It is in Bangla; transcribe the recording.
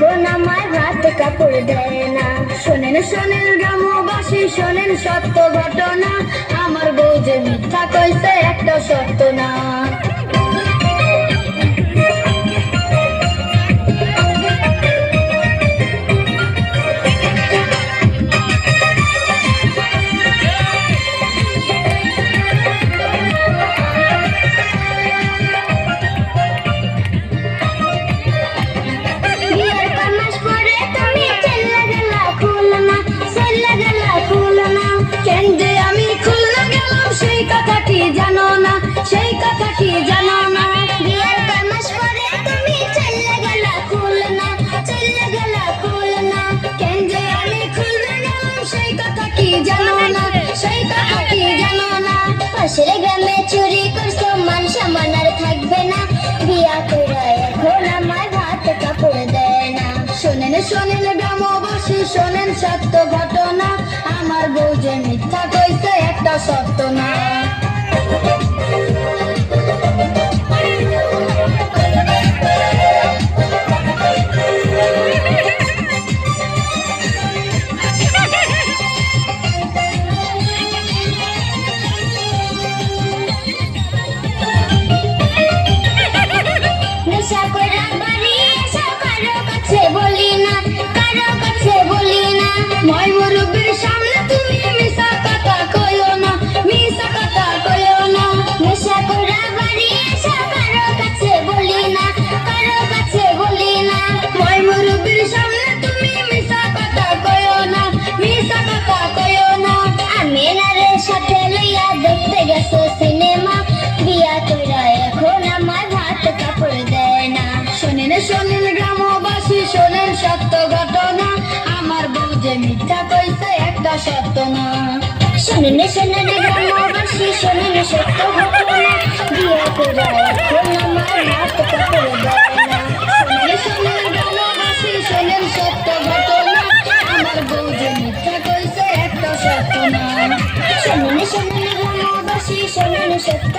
বোন আমার রাত কাপড় দেয় না। শোনেন শোনেন গ্রামবাসী, শোনেন সত্য ঘটনা। আমার বউ যে মিথ্যা কইছে, একটা সত্য না। কথাটি জানো না সেই কথাটি জানো না? পাশের না। বিয়া করে শোনেন শোনেন গ্রামবাসী শোনেন সত্য ঘটনা। আমার বউ যে মিথ্যা কইছে সত্য ঘটনা আমার বউ যে মিথ্যা কইছে একটা সত্য না। শোনেন শোনেন গ্রামবাসী শোনেন সত্য ঘটনা। বিয়া কইরা এখন আমার ভাত কাপড় দেয় না। শোনেন শোনেন গ্রামবাসী শোনেন সত্য ঘটনা। আমার বউ যে মিথ্যা কইছে একটা সত্য না। শোনেন শোনেন গ্রামবাসী শোনেন সত্য ঘটনা